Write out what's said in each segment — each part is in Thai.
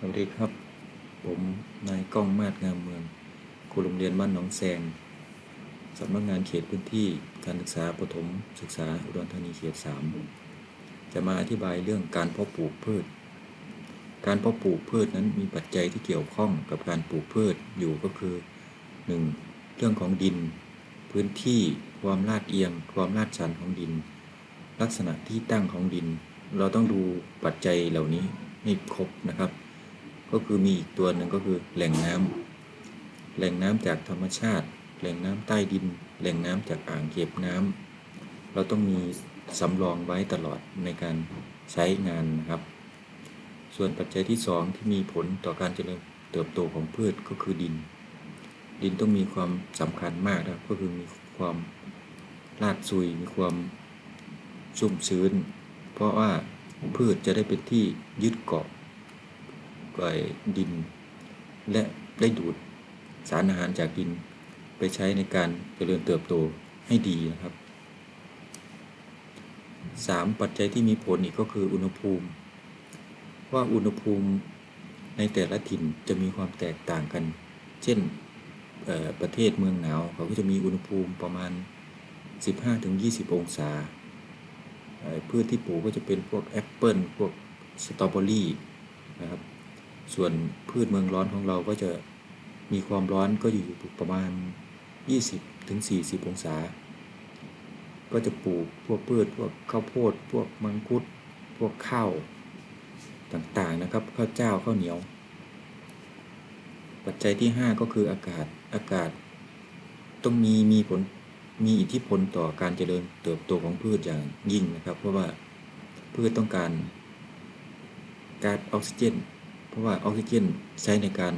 สวัสดีครับ ผมนายก้องมาดงามเมืองครูโรงเรียนบ้านหนองแซงสำนักงานเขตพื้นที่การศึกษาประถมศึกษาอุดรธานีเขตสามจะมาอธิบายเรื่องการเพาะปลูกพืช การเพาะปลูกพืชนั้นมีปัจจัยที่เกี่ยวข้องกับการปลูกพืชอยู่ก็คือ 1. เรื่องของดิน พื้นที่ความลาดเอียง ความลาดชันของดิน ลักษณะที่ตั้งของดิน เราต้องดูปัจจัยเหล่านี้ให้ครบนะครับ ก็คือมีอีกตัวหนึ่งก็คือแหล่งน้ำแหล่งน้ำจากธรรมชาติ แหล่งน้ำใต้ดิน แหล่งน้ำจากอ่างเก็บน้ำเราต้องมีสำรองไว้ตลอดในการใช้งานนะครับ ส่วนปัจจัยที่สองที่มีผลต่อการเจริญเติบโตของพืชก็คือดิน ดินต้องมีความสำคัญมากนะก็คือมีความลาดซุยมีความชุ่มชื้น เพราะว่าพืชจะได้เป็นที่ยึดเกาะ กับดิน และได้ดูดสารอาหารจากดิน ไปใช้ในการเจริญเติบโตให้ดีนะครับ 3. ปัจจัยที่มีผลอีกก็คืออุณหภูมิ ว่าอุณหภูมิในแต่ละถิ่นจะมีความแตกต่างกัน เช่นประเทศเมืองหนาวเขาก็จะมีอุณหภูมิประมาณ 15-20 องศาพืชที่ปลูกก็จะเป็นพวกแอปเปิลพวกสตรอเบอรี่นะครับ ส่วนพืชเมืองร้อนของเราก็จะมีความร้อนก็อยู่ประมาณ 20-40องศา ก็จะปลูกพวกพืชพวกข้าวโพด พวกมังคุด พวกข้าวต่างๆนะครับข้าวเจ้าข้าวเหนียว ปัจจัยที่ 5 ก็คืออากาศอากาศ ต้องมีมีผลมีอิทธิพลต่อการเจริญเติบโตของพืชอย่างยิ่งนะครับ เพราะว่าพืชต้องการก๊าซออกซิเจน ราะว่าออกซิเจนใช้ในการ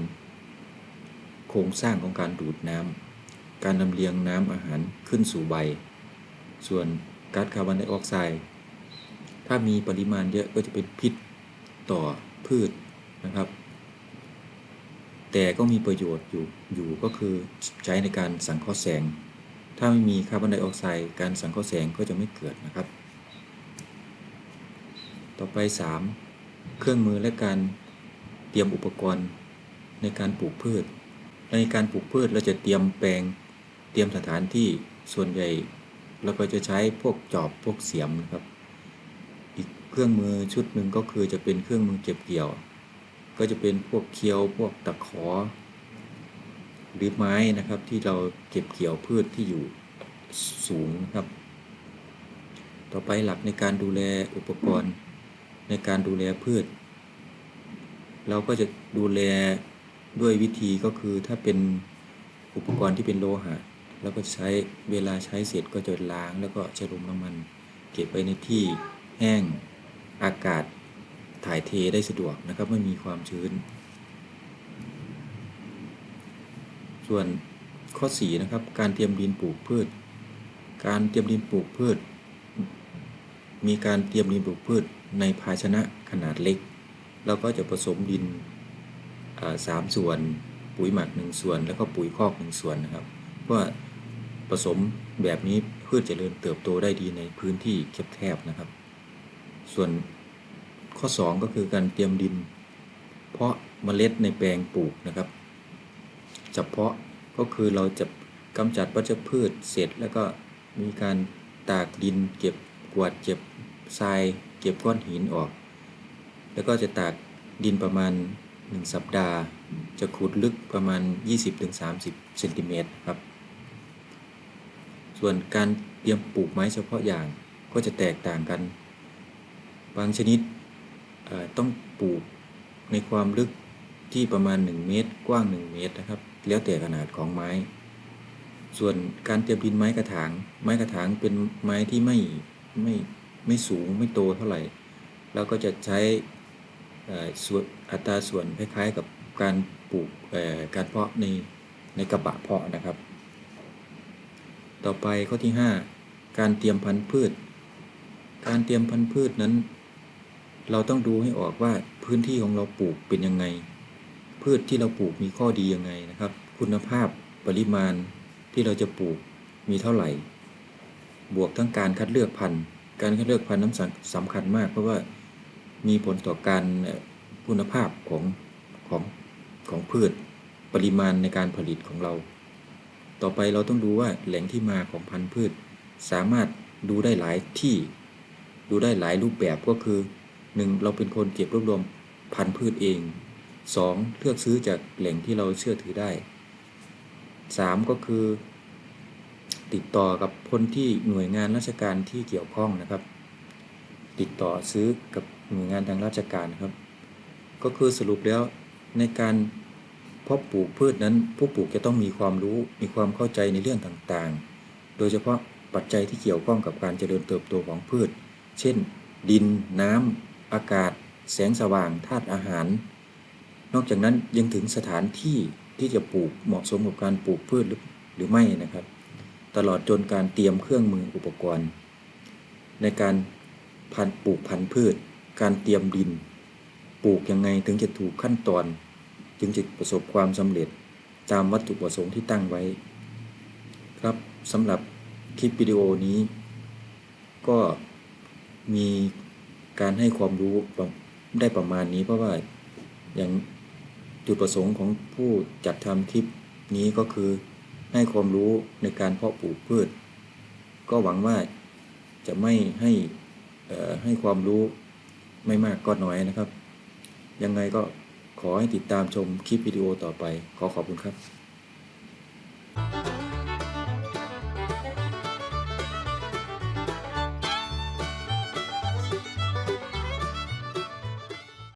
โครงสร้างของการดูดน้ำ การลำเลียงน้ำอาหารขึ้นสู่ใบ ส่วนก๊าซคาร์บอนไดออกไซด์ ถ้ามีปริมาณเยอะก็จะเป็นพิษต่อพืชนะครับ แต่ก็มีประโยชน์อยู่อยู่ก็คือใช้ในการสังเคราะห์แสง ถ้าไม่มีคาร์บอนไดออกไซด์การสังเคราะห์แสงก็จะไม่เกิดนะครับ ต่อไป 3. เครื่องมือและการ เตรียมอุปกรณ์ในการปลูกพืช ในการปลูกพืชเราจะเตรียมแปลง เตรียมสถานที่ส่วนใหญ่เราก็จะใช้พวกจอบพวกเสียมนะครับ อีกเครื่องมือชุดหนึ่งก็คือจะเป็นเครื่องมือเก็บเกี่ยว ก็จะเป็นพวกเคียวพวกตะขอ หรือไม้นะครับที่เราเก็บเกี่ยวพืชที่อยู่สูงครับ ต่อไปหลักในการดูแลอุปกรณ์ในการดูแลพืช เราก็จะดูแลด้วยวิธีก็คือถ้าเป็นอุปกรณ์ที่เป็นโลหะแล้วก็ใช้เวลาใช้เสร็จก็จะล้างแล้วก็จะลมน้ำมัน เก็บไว้ในที่แห้งอากาศถ่ายเทได้สะดวกนะครับไม่มีความชื้น ส่วนข้อสีนะครับการเตรียมดินปลูกพืช การเตรียมดินปลูกพืช มีการเตรียมดินปลูกพืชในภาชนะขนาดเล็ก เราก็จะผสมดินสามส่วน ปุ๋ยหมักหนึ่งส่วน แล้วก็ปุ๋ยคอกหนึ่งส่วนนะครับ เพราะผสมแบบนี้พืชเจริญเติบโตได้ดีในพื้นที่แคบๆนะครับ ส่วนข้อ 2 ก็คือการเตรียมดิน เพาะเมล็ดในแปลงปลูกนะครับเฉพาะก็คือเราจะกำจัดวัชพืชเสร็จ แล้วก็มีการตากดินเก็บกวาดเก็บทราย เก็บก้อนหินออก แล้วก็จะตากดินประมาณ 1 สัปดาห์ จะขุดลึกประมาณ 20-30เซนติเมตรครับ ส่วนการเตรียมปลูกไม้เฉพาะอย่างก็จะแตกต่างกัน บางชนิดต้องปลูกในความลึกที่ประมาณ 1 เมตร กว้าง 1 เมตรนะครับ แล้วแต่ขนาดของไม้ ส่วนการเตรียมดินไม้กระถาง ไม้กระถางเป็นไม้ที่ไม่ไม่ไม่สูงไม่โตเท่าไหร่เราก็จะใช้ ส่วนอัตราส่วนคล้ายๆกับการปลูกการเพาะในในกระบะเพาะนะครับ ต่อไปข้อที่ 5 การเตรียมพันธุ์พืช การเตรียมพันธุ์พืชนั้น เราต้องดูให้ออกว่าพื้นที่ของเราปลูกเป็นยังไง พืชที่เราปลูกมีข้อดียังไงนะครับ คุณภาพปริมาณที่เราจะปลูกมีเท่าไหร่ บวกทั้งการคัดเลือกพันธุ์ การคัดเลือกพันธุ์นั้นสำคัญมากเพราะว่า มีผลต่อการคุณภาพของของของพืชปริมาณในการผลิตของเรา ต่อไปเราต้องดูว่าแหล่งที่มาของพันธุ์พืช สามารถดูได้หลายที่ ดูได้หลายรูปแบบก็คือ 1. เราเป็นคนเก็บรวบรวมพันธุ์พืชเอง 2. เลือกซื้อจากแหล่งที่เราเชื่อถือได้ 3. ก็คือ ติดต่อกับคนที่หน่วยงานราชการที่เกี่ยวข้องนะครับ ติดต่อซื้อกับหน่วยงานทางราชการครับ ก็คือสรุปแล้วในการเพาะปลูกพืชนั้น ผู้ปลูกจะต้องมีความรู้มีความเข้าใจในเรื่องต่างๆ โดยเฉพาะปัจจัยที่เกี่ยวข้องกับการเจริญเติบโตของพืช เช่น ดิน น้ำอากาศ แสงสว่างธาตุอาหาร นอกจากนั้นยังถึงสถานที่ที่จะปลูกเหมาะสมกับการปลูกพืชหรือหรือไม่นะครับ ตลอดจนการเตรียมเครื่องมืออุปกรณ์ ในการ พันปลูกพันธุ์พืช การเตรียมดิน ปลูกยังไงถึงจะถูกขั้นตอน จึงจะประสบความสำเร็จตามวัตถุประสงค์ที่ตั้งไว้ ครับสำหรับคลิปวิดีโอนี้ ก็มีการให้ความรู้ได้ประมาณนี้เพราะว่าอย่างจุดประสงค์ของผู้จัดทำคลิปนี้ก็คือให้ความรู้ในการเพาะปลูกพืช ก็หวังว่าจะไม่ให้ ให้ความรู้ไม่มากก็น้อยนะครับ ยังไงก็ขอให้ติดตามชมคลิปวิดีโอต่อไป ขอขอบคุณครับ